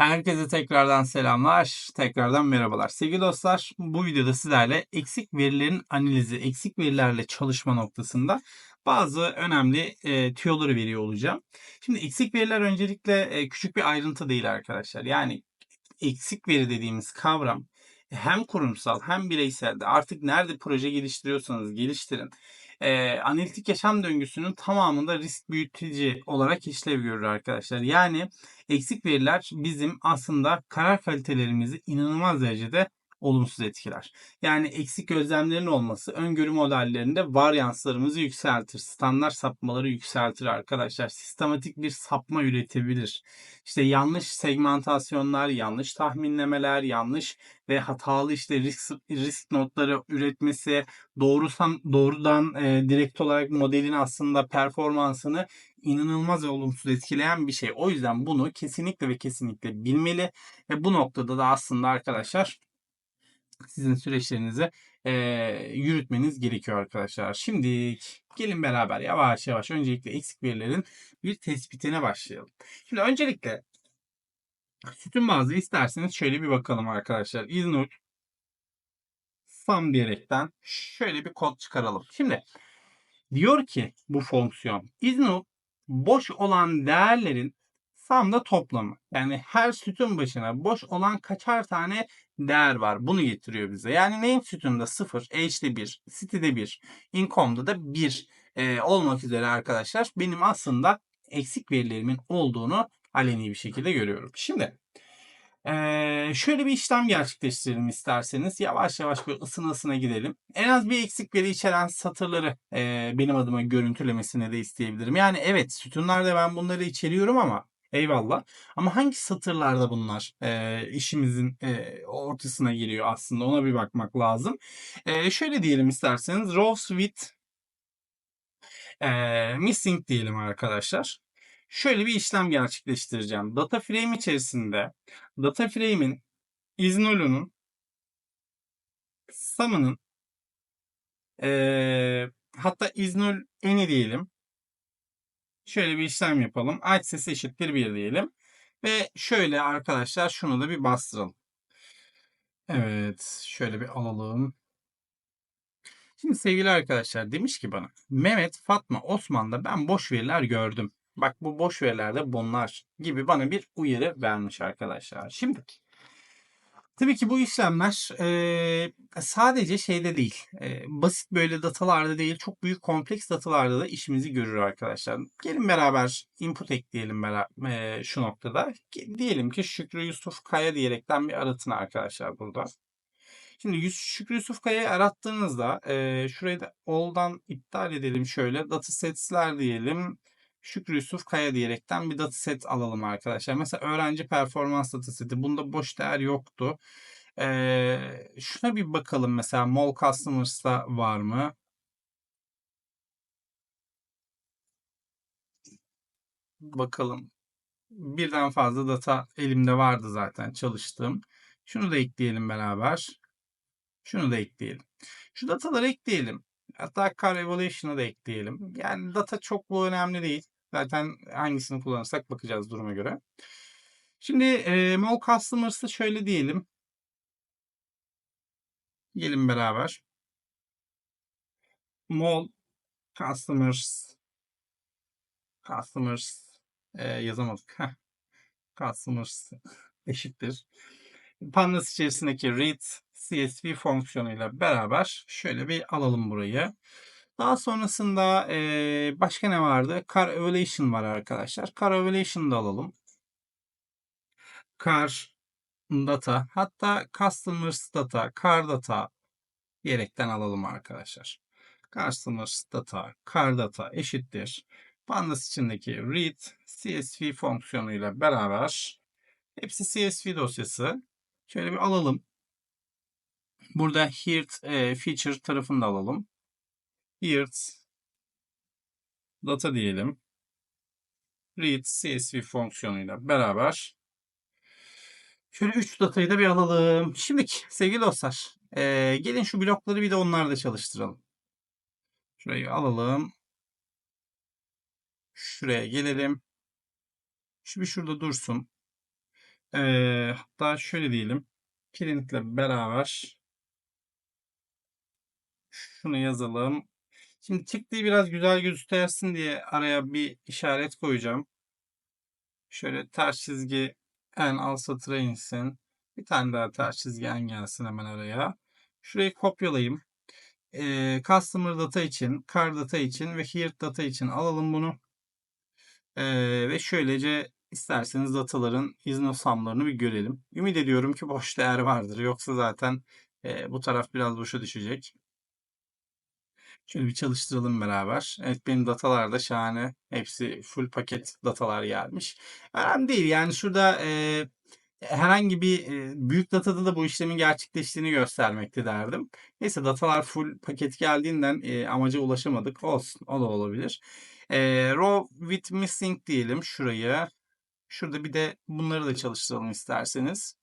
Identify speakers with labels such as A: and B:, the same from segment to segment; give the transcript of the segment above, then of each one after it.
A: Herkese tekrardan selamlar, tekrardan merhabalar. Sevgili dostlar, bu videoda sizlerle eksik verilerin analizi, eksik verilerle çalışma noktasında bazı önemli e, tüyoları veriyor olacağım. Şimdi eksik veriler öncelikle e, küçük bir ayrıntı değil arkadaşlar. Yani eksik veri dediğimiz kavram hem kurumsal hem bireysel de artık nerede proje geliştiriyorsanız geliştirin. E, analitik yaşam döngüsünün tamamında risk büyütücü olarak işlev görür arkadaşlar. Yani eksik veriler bizim aslında karar kalitelerimizi inanılmaz derecede olumsuz etkiler. Yani eksik gözlemlerin olması öngörü modellerinde varyanslarımızı yükseltir. Standart sapmaları yükseltir arkadaşlar. Sistematik bir sapma üretebilir. İşte yanlış segmentasyonlar, yanlış tahminlemeler, yanlış ve hatalı işte risk risk notları üretmesi, doğrusan doğrudan e, direkt olarak modelin aslında performansını inanılmaz ve olumsuz etkileyen bir şey. O yüzden bunu kesinlikle ve kesinlikle bilmeli ve bu noktada da aslında arkadaşlar sizin süreçlerinizi e, yürütmeniz gerekiyor arkadaşlar. Şimdi gelin beraber yavaş yavaş öncelikle eksik verilerin bir tespitine başlayalım. Şimdi öncelikle sütun bazlı isterseniz şöyle bir bakalım arkadaşlar. İznur sum diyerekten şöyle bir kod çıkaralım. Şimdi diyor ki bu fonksiyon iznur boş olan değerlerin sum'da toplamı. Yani her sütun başına boş olan kaçar tane değer var. Bunu getiriyor bize. Yani name sütununda 0, h'de 1, city'de 1, income'da da 1 e, olmak üzere arkadaşlar benim aslında eksik verilerimin olduğunu aleni bir şekilde görüyorum. Şimdi ee, şöyle bir işlem gerçekleştirelim isterseniz. Yavaş yavaş bir ısına ısına gidelim. En az bir eksik veri içeren satırları e, benim adıma görüntülemesini de isteyebilirim. Yani evet sütunlarda ben bunları içeriyorum ama Eyvallah. Ama hangi satırlarda bunlar e, işimizin e, ortasına giriyor aslında ona bir bakmak lazım. E, şöyle diyelim isterseniz rows with e, missing diyelim arkadaşlar. Şöyle bir işlem gerçekleştireceğim. Data frame içerisinde data frame'in iznolunun sum'ının e, hatta iznol eni diyelim Şöyle bir işlem yapalım. Access eşittir 1 diyelim. Ve şöyle arkadaşlar şunu da bir bastıralım. Evet. Şöyle bir alalım. Şimdi sevgili arkadaşlar demiş ki bana Mehmet, Fatma, Osman'da ben boş veriler gördüm. Bak bu boş verilerde bunlar gibi bana bir uyarı vermiş arkadaşlar. Şimdi Tabii ki bu işlemler e, sadece şeyde değil, e, basit böyle datalarda değil, çok büyük kompleks datalarda da işimizi görür arkadaşlar. Gelin beraber input ekleyelim beraber, e, şu noktada. Diyelim ki Şükrü Yusuf Kaya diyerekten bir aratın arkadaşlar burada. Şimdi Şükrü Yusuf Kaya'yı arattığınızda e, şurayı da all'dan iptal edelim şöyle. Datasets'ler diyelim. Şükrü Yusuf Kaya diyerekten bir dataset alalım arkadaşlar. Mesela öğrenci performans dataseti. Bunda boş değer yoktu. Ee, şuna bir bakalım mesela Mall Customers'ta var mı? Bakalım. Birden fazla data elimde vardı zaten çalıştığım. Şunu da ekleyelim beraber. Şunu da ekleyelim. Şu dataları ekleyelim. Hatta car evaluation'ı da ekleyelim. Yani data çok bu önemli değil. Zaten hangisini kullanırsak bakacağız duruma göre. Şimdi e, Mall Customers'ı şöyle diyelim. Gelin beraber. Mall Customers Customers e, yazamadık. Heh. Customers eşittir. Pandas içerisindeki read CSV fonksiyonuyla beraber şöyle bir alalım burayı. Daha sonrasında e, başka ne vardı? Car Evaluation var arkadaşlar. Car Evaluation'ı da alalım. Car Data hatta Customers Data, Car Data diyerekten alalım arkadaşlar. Customers Data, Car Data eşittir. Pandas içindeki read CSV fonksiyonuyla beraber hepsi CSV dosyası. Şöyle bir alalım. Burada here e, feature tarafını da alalım. Here data diyelim. Read CSV fonksiyonuyla beraber şöyle 3 datayı da bir alalım. Şimdi sevgili dostlar e, gelin şu blokları bir de onlarla çalıştıralım. Şurayı alalım. Şuraya gelelim. Şu bir şurada dursun. Ee, hatta şöyle diyelim. Printle beraber şunu yazalım. Şimdi çıktığı biraz güzel göstersin diye araya bir işaret koyacağım. Şöyle ters çizgi en alt satıra insin. Bir tane daha ters çizgi en gelsin hemen araya. Şurayı kopyalayayım. Ee, customer data için, car data için ve here data için alalım bunu. Ee, ve şöylece isterseniz dataların izno sumlarını bir görelim. Ümit ediyorum ki boş değer vardır. Yoksa zaten e, bu taraf biraz boşa düşecek. Şöyle bir çalıştıralım beraber. Evet benim datalar da şahane. Hepsi full paket datalar gelmiş. Önemli değil yani şurada e, herhangi bir e, büyük datada da bu işlemin gerçekleştiğini göstermekte derdim. Neyse datalar full paket geldiğinden e, amaca ulaşamadık. Olsun o da olabilir. E, raw with missing diyelim şurayı. Şurada bir de bunları da çalıştıralım isterseniz.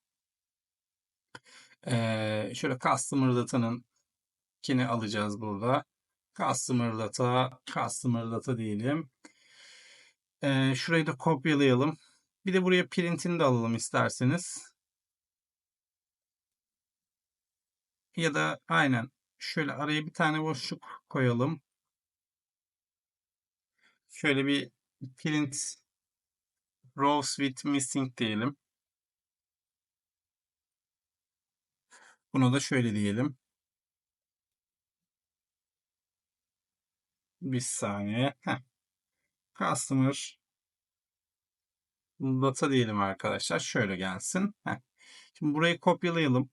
A: E, şöyle customer data'nın kini alacağız burada. Customer data, customer data diyelim. Ee, şurayı da kopyalayalım. Bir de buraya print'ini de alalım isterseniz. Ya da aynen şöyle araya bir tane boşluk koyalım. Şöyle bir print rows with missing diyelim. Buna da şöyle diyelim. Bir saniye. Heh. Customer data diyelim arkadaşlar. Şöyle gelsin. Heh. Şimdi burayı kopyalayalım.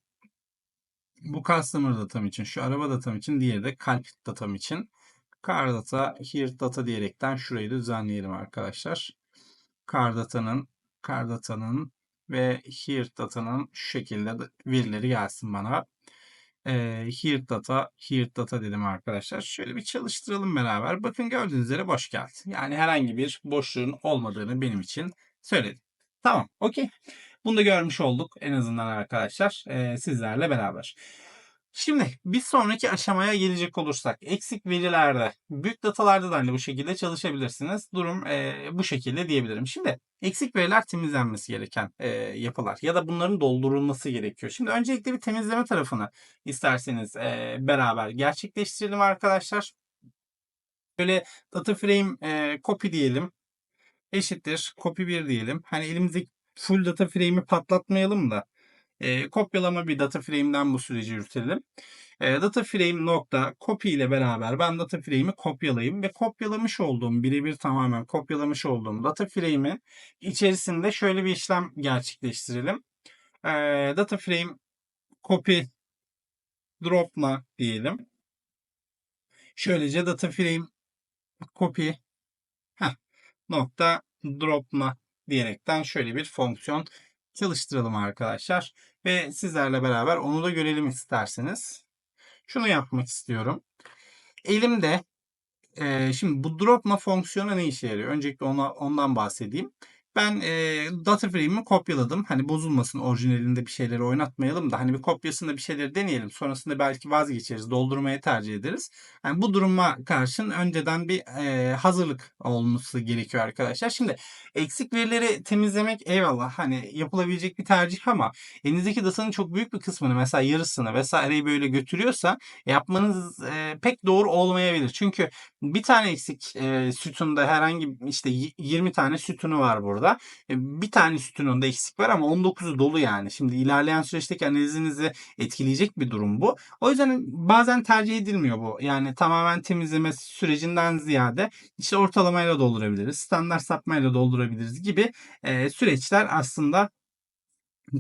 A: Bu customer datam için, şu araba datam için, diğeri de kalp datam için. Car data, here data diyerekten şurayı düzenleyelim arkadaşlar. Car datanın, car datanın ve here datanın şu şekilde verileri gelsin bana. Ee, here data, here data dedim arkadaşlar. Şöyle bir çalıştıralım beraber. Bakın gördüğünüz üzere boş geldi. Yani herhangi bir boşluğun olmadığını benim için söyledim. Tamam, okey. Bunu da görmüş olduk en azından arkadaşlar e, sizlerle beraber. Şimdi bir sonraki aşamaya gelecek olursak eksik verilerde büyük datalarda da hani bu şekilde çalışabilirsiniz. Durum e, bu şekilde diyebilirim. Şimdi eksik veriler temizlenmesi gereken e, yapılar ya da bunların doldurulması gerekiyor. Şimdi öncelikle bir temizleme tarafını isterseniz e, beraber gerçekleştirelim arkadaşlar. Böyle data frame e, copy diyelim eşittir copy 1 diyelim. Hani elimizdeki full data frame'i patlatmayalım da e, kopyalama bir data frame'den bu süreci yürütelim. E, data frame nokta copy ile beraber ben data frame'i kopyalayayım ve kopyalamış olduğum birebir tamamen kopyalamış olduğum data frame'i içerisinde şöyle bir işlem gerçekleştirelim. E, data frame copy dropla diyelim. Şöylece data frame copy heh, nokta dropla diyerekten şöyle bir fonksiyon çalıştıralım arkadaşlar. Ve sizlerle beraber onu da görelim isterseniz. Şunu yapmak istiyorum. Elimde e, şimdi bu dropma fonksiyonu ne işe yarıyor? Öncelikle ona, ondan bahsedeyim. Ben e, frame'i kopyaladım. Hani bozulmasın orijinalinde bir şeyleri oynatmayalım da hani bir kopyasında bir şeyleri deneyelim. Sonrasında belki vazgeçeriz. Doldurmayı tercih ederiz. Yani bu duruma karşın önceden bir e, hazırlık olması gerekiyor arkadaşlar. Şimdi eksik verileri temizlemek eyvallah hani yapılabilecek bir tercih ama elinizdeki datanın çok büyük bir kısmını mesela yarısını vesaireyi böyle götürüyorsa yapmanız e, pek doğru olmayabilir. Çünkü bir tane eksik e, sütunda herhangi işte 20 tane sütunu var burada. E, bir tane sütununda eksik var ama 19'u dolu yani. Şimdi ilerleyen süreçteki analizinizi etkileyecek bir durum bu. O yüzden bazen tercih edilmiyor bu. Yani tamamen temizleme sürecinden ziyade işte ortalamayla doldurabiliriz, standart sapmayla doldurabiliriz gibi e, süreçler aslında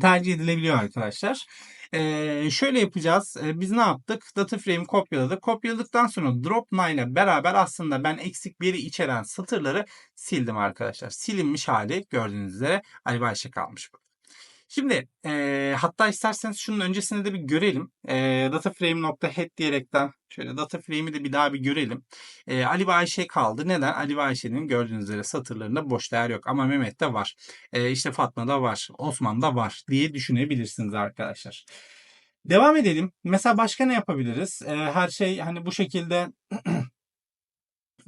A: tercih edilebiliyor arkadaşlar. Ee, şöyle yapacağız. Ee, biz ne yaptık? Data frame kopyaladık. Kopyaladıktan sonra drop ile beraber aslında ben eksik veri içeren satırları sildim arkadaşlar. Silinmiş hali gördüğünüz üzere Ali Bayşe kalmış burada. Şimdi e, hatta isterseniz şunun öncesinde de bir görelim. E, dataframe.head diyerekten şöyle dataframe'i de bir daha bir görelim. E, Ali ve Ayşe kaldı. Neden? Ali ve Ayşe'nin gördüğünüz üzere satırlarında boş değer yok. Ama Mehmet'te var. E, işte Fatma'da var. Osman'da var diye düşünebilirsiniz arkadaşlar. Devam edelim. Mesela başka ne yapabiliriz? E, her şey hani bu şekilde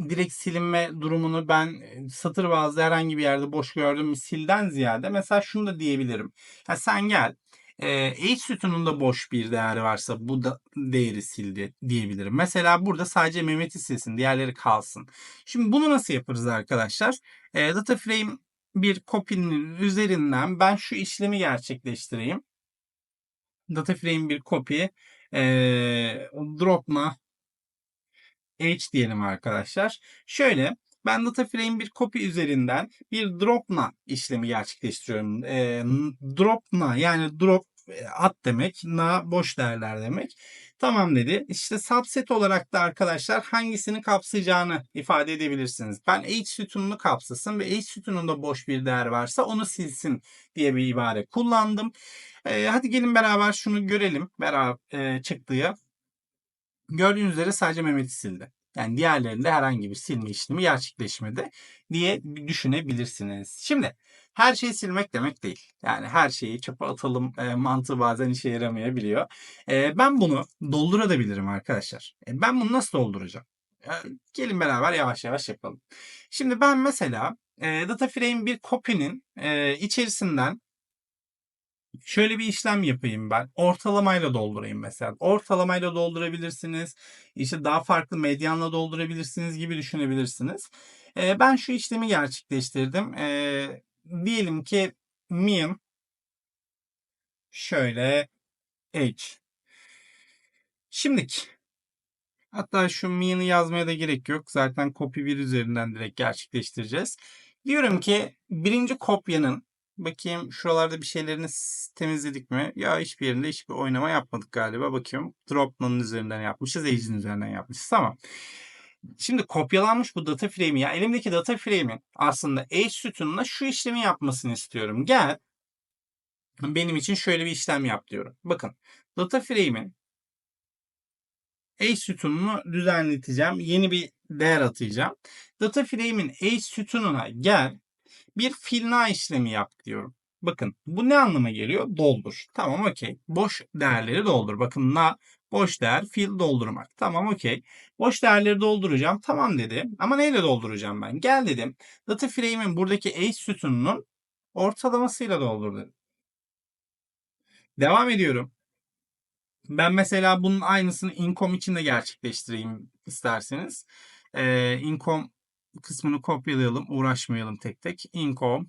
A: direkt silinme durumunu ben satır bazlı herhangi bir yerde boş gördüğüm silden ziyade mesela şunu da diyebilirim. Ya sen gel e, H sütununda boş bir değer varsa bu da değeri sildi diyebilirim. Mesela burada sadece Mehmet'i silsin, diğerleri kalsın. Şimdi bunu nasıl yaparız arkadaşlar? E, data frame bir copy'nin üzerinden ben şu işlemi gerçekleştireyim. Data frame bir copy e, drop'la H diyelim arkadaşlar. Şöyle ben data frame bir copy üzerinden bir drop'na işlemi gerçekleştiriyorum. E, drop'na yani drop e, at demek, na boş değerler demek. Tamam dedi. İşte subset olarak da arkadaşlar hangisini kapsayacağını ifade edebilirsiniz. Ben H sütununu kapsasın ve H sütununda boş bir değer varsa onu silsin diye bir ibare kullandım. E, hadi gelin beraber şunu görelim. Beraber e, çıktığı. Gördüğünüz üzere sadece Mehmet'i sildi. Yani diğerlerinde herhangi bir silme işlemi gerçekleşmedi diye düşünebilirsiniz. Şimdi her şeyi silmek demek değil. Yani her şeyi çöpe atalım e, mantığı bazen işe yaramayabiliyor. E, ben bunu doldurabilirim arkadaşlar. E, ben bunu nasıl dolduracağım? E, gelin beraber yavaş yavaş yapalım. Şimdi ben mesela e, data frame bir copy'nin e, içerisinden şöyle bir işlem yapayım ben. Ortalamayla doldurayım mesela. Ortalamayla doldurabilirsiniz. İşte daha farklı medyanla doldurabilirsiniz gibi düşünebilirsiniz. Ee, ben şu işlemi gerçekleştirdim. Ee, diyelim ki mean şöyle h. Şimdiki hatta şu mean'ı yazmaya da gerek yok. Zaten copy 1 üzerinden direkt gerçekleştireceğiz. Diyorum ki birinci kopyanın Bakayım şuralarda bir şeylerini temizledik mi? Ya hiçbir yerinde hiçbir oynama yapmadık galiba. Bakıyorum. Dropman'ın üzerinden yapmışız. Age'in üzerinden yapmışız. Tamam. Şimdi kopyalanmış bu data frame'i ya elimdeki data frame'in aslında Age sütununa şu işlemi yapmasını istiyorum. Gel benim için şöyle bir işlem yap diyorum. Bakın data frame'in Age sütununu düzenleteceğim. Yeni bir değer atacağım. Data frame'in Age sütununa gel bir filna işlemi yap diyorum. Bakın bu ne anlama geliyor? Doldur. Tamam okey. Boş değerleri doldur. Bakın na boş değer fil doldurmak. Tamam okey. Boş değerleri dolduracağım. Tamam dedi. Ama neyle dolduracağım ben? Gel dedim. Data frame'in buradaki age sütununun ortalamasıyla doldur dedim. Devam ediyorum. Ben mesela bunun aynısını income için de gerçekleştireyim isterseniz. Ee, income kısmını kopyalayalım. Uğraşmayalım tek tek. Income,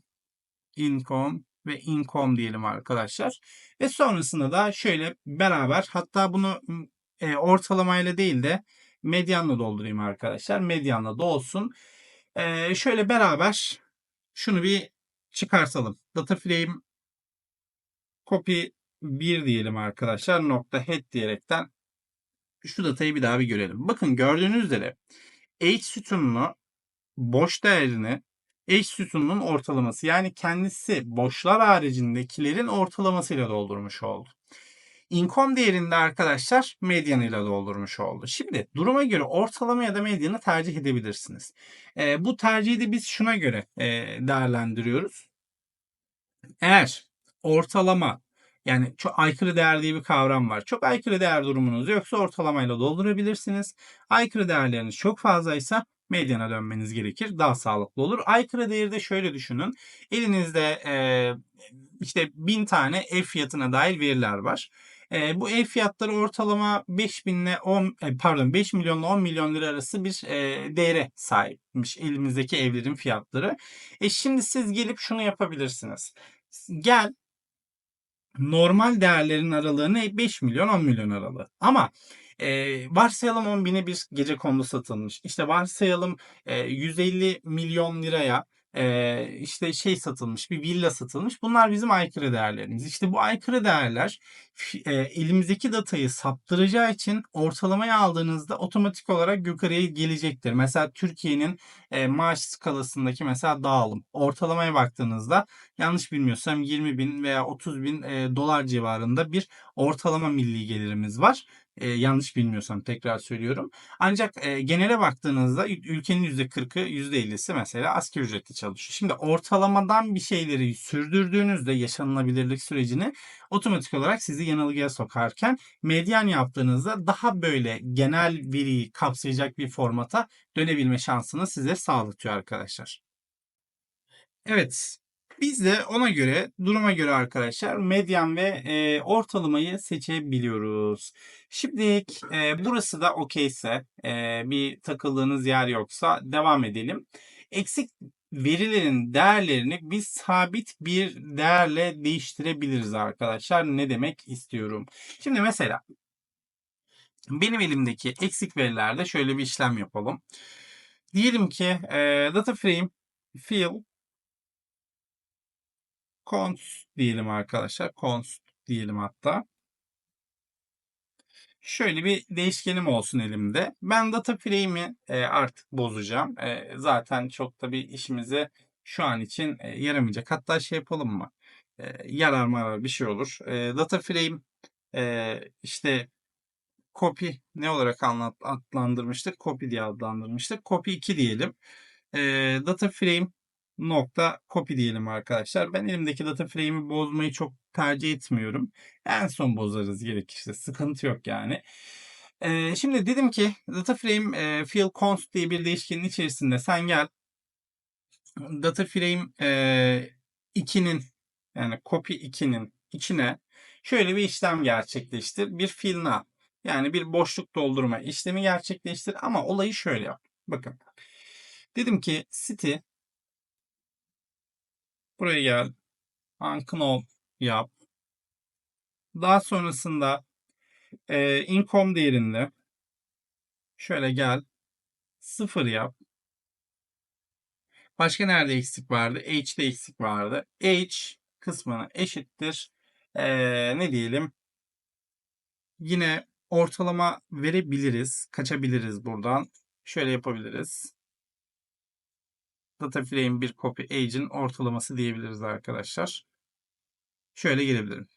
A: income ve income diyelim arkadaşlar. Ve sonrasında da şöyle beraber hatta bunu e, ortalamayla değil de medyanla doldurayım arkadaşlar. Medyanla da olsun. E, şöyle beraber şunu bir çıkartalım. Data frame copy 1 diyelim arkadaşlar. Nokta head diyerekten şu datayı bir daha bir görelim. Bakın gördüğünüz üzere H sütununu boş değerini eş sütunun ortalaması yani kendisi boşlar haricindekilerin ortalamasıyla doldurmuş oldu. Income değerinde arkadaşlar medyan ile doldurmuş oldu. Şimdi duruma göre ortalama ya da medyanı tercih edebilirsiniz. E, bu tercihi de biz şuna göre e, değerlendiriyoruz. Eğer ortalama yani çok aykırı değer diye bir kavram var. Çok aykırı değer durumunuz yoksa ortalamayla doldurabilirsiniz. Aykırı değerleriniz çok fazlaysa medyana dönmeniz gerekir. Daha sağlıklı olur. Aykırı değeri de şöyle düşünün. Elinizde e, işte 1000 tane ev fiyatına dair veriler var. E, bu ev fiyatları ortalama 5 binle 10 e, pardon 5 milyonla 10 milyon lira arası bir e, değere sahipmiş elimizdeki evlerin fiyatları. E şimdi siz gelip şunu yapabilirsiniz. Gel normal değerlerin aralığını 5 milyon 10 milyon aralığı. Ama e, varsayalım 10 bine bir gece kondu satılmış. İşte varsayalım e, 150 milyon liraya e, işte şey satılmış, bir villa satılmış. Bunlar bizim aykırı değerlerimiz. İşte bu aykırı değerler e, elimizdeki datayı saptıracağı için ortalamaya aldığınızda otomatik olarak yukarıya gelecektir. Mesela Türkiye'nin e, maaş skalasındaki mesela dağılım. Ortalamaya baktığınızda yanlış bilmiyorsam 20 bin veya 30 bin e, dolar civarında bir ortalama milli gelirimiz var. E, yanlış bilmiyorsam tekrar söylüyorum. Ancak e, genele baktığınızda ül- ülkenin %40'ı %50'si mesela asgari ücretli çalışıyor. Şimdi ortalamadan bir şeyleri sürdürdüğünüzde yaşanılabilirlik sürecini otomatik olarak sizi yanılgıya sokarken medyan yaptığınızda daha böyle genel veriyi kapsayacak bir formata dönebilme şansını size sağlatıyor arkadaşlar. Evet. Biz de ona göre, duruma göre arkadaşlar medyan ve e, ortalamayı seçebiliyoruz. Şimdi e, burası da okeyse, e, bir takıldığınız yer yoksa devam edelim. Eksik verilerin değerlerini biz sabit bir değerle değiştirebiliriz arkadaşlar. Ne demek istiyorum? Şimdi mesela benim elimdeki eksik verilerde şöyle bir işlem yapalım. Diyelim ki e, data frame fill const diyelim arkadaşlar. Const diyelim hatta. Şöyle bir değişkenim olsun elimde. Ben data frame'i e, artık bozacağım. E, zaten çok da bir işimize şu an için e, yaramayacak. Hatta şey yapalım mı? Yarar marar bir şey olur. Data frame işte copy ne olarak adlandırmıştık? Copy diye adlandırmıştık. Copy 2 diyelim. Data frame nokta copy diyelim arkadaşlar. Ben elimdeki data frame'i bozmayı çok tercih etmiyorum. En son bozarız gerekirse. Sıkıntı yok yani. Ee, şimdi dedim ki data frame e, fill const diye bir değişkenin içerisinde sen gel data frame e, 2'nin yani copy 2'nin içine şöyle bir işlem gerçekleştir. Bir fill'ini al. Yani bir boşluk doldurma işlemi gerçekleştir ama olayı şöyle yap. Bakın. Dedim ki city Buraya gel. Unknown yap. Daha sonrasında e, income değerinde şöyle gel. Sıfır yap. Başka nerede eksik vardı? H'de eksik vardı. H kısmına eşittir. E, ne diyelim? Yine ortalama verebiliriz. Kaçabiliriz buradan. Şöyle yapabiliriz data frame bir copy age'in ortalaması diyebiliriz arkadaşlar. Şöyle gelebilirim.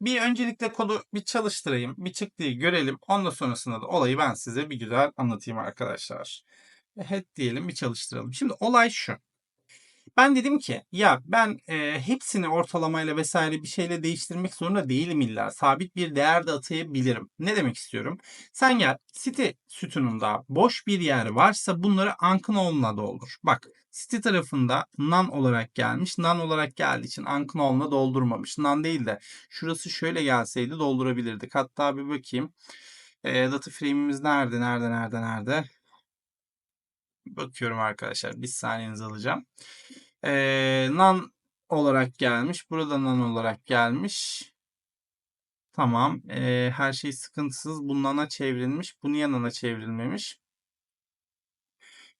A: Bir öncelikle kodu bir çalıştırayım. Bir çıktıyı görelim. Ondan sonrasında da olayı ben size bir güzel anlatayım arkadaşlar. Head diyelim bir çalıştıralım. Şimdi olay şu. Ben dedim ki ya ben e, hepsini ortalamayla vesaire bir şeyle değiştirmek zorunda değilim illa. Sabit bir değer de atayabilirim. Ne demek istiyorum? Sen gel site sütununda boş bir yer varsa bunları unknown'la doldur. Bak site tarafında none olarak gelmiş. None olarak geldiği için unknown'la doldurmamış. None değil de şurası şöyle gelseydi doldurabilirdik. Hatta bir bakayım. E, data frame'imiz nerede? Nerede? Nerede? Nerede? Bakıyorum arkadaşlar. Bir saniyenizi alacağım. Ee, nan olarak gelmiş. Burada nan olarak gelmiş. Tamam. Ee, her şey sıkıntısız. Bu nana çevrilmiş. Bu niye nana çevrilmemiş?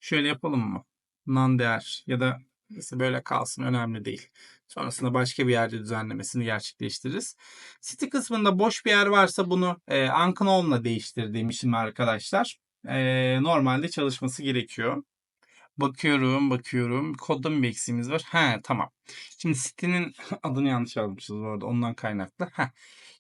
A: Şöyle yapalım mı? Nan değer ya da Neyse böyle kalsın önemli değil. Sonrasında başka bir yerde düzenlemesini gerçekleştiririz. City kısmında boş bir yer varsa bunu e, unknown'la değiştir demişim arkadaşlar. E, normalde çalışması gerekiyor. Bakıyorum, bakıyorum. Kodda mı bir eksiğimiz var? He, tamam. Şimdi sitenin adını yanlış yazmışız bu arada. Ondan kaynaklı. Heh.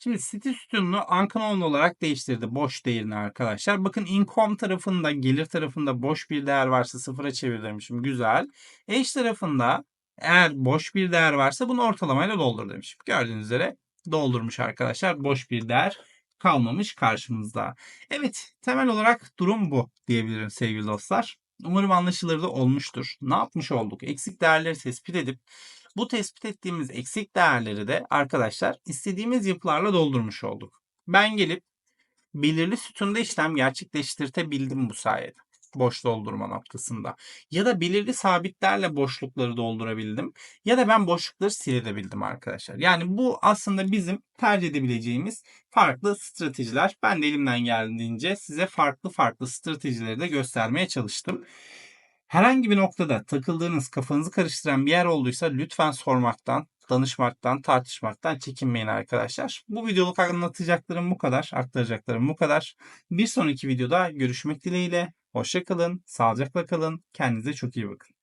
A: Şimdi site sütununu unknown olarak değiştirdi. Boş değerini arkadaşlar. Bakın income tarafında, gelir tarafında boş bir değer varsa sıfıra çevirmişim. Güzel. Age tarafında eğer boş bir değer varsa bunu ortalamayla doldur demişim. Gördüğünüz üzere doldurmuş arkadaşlar. Boş bir değer kalmamış karşımızda. Evet temel olarak durum bu diyebilirim sevgili dostlar. Umarım anlaşılır da olmuştur. Ne yapmış olduk? Eksik değerleri tespit edip bu tespit ettiğimiz eksik değerleri de arkadaşlar istediğimiz yapılarla doldurmuş olduk. Ben gelip belirli sütunda işlem gerçekleştirtebildim bu sayede. Boş doldurma noktasında. Ya da belirli sabitlerle boşlukları doldurabildim. Ya da ben boşlukları silebildim arkadaşlar. Yani bu aslında bizim tercih edebileceğimiz farklı stratejiler. Ben de elimden geldiğince size farklı farklı stratejileri de göstermeye çalıştım. Herhangi bir noktada takıldığınız, kafanızı karıştıran bir yer olduysa lütfen sormaktan, danışmaktan, tartışmaktan çekinmeyin arkadaşlar. Bu videoluk anlatacaklarım bu kadar, aktaracaklarım bu kadar. Bir sonraki videoda görüşmek dileğiyle. Hoşçakalın, sağlıcakla kalın, kendinize çok iyi bakın.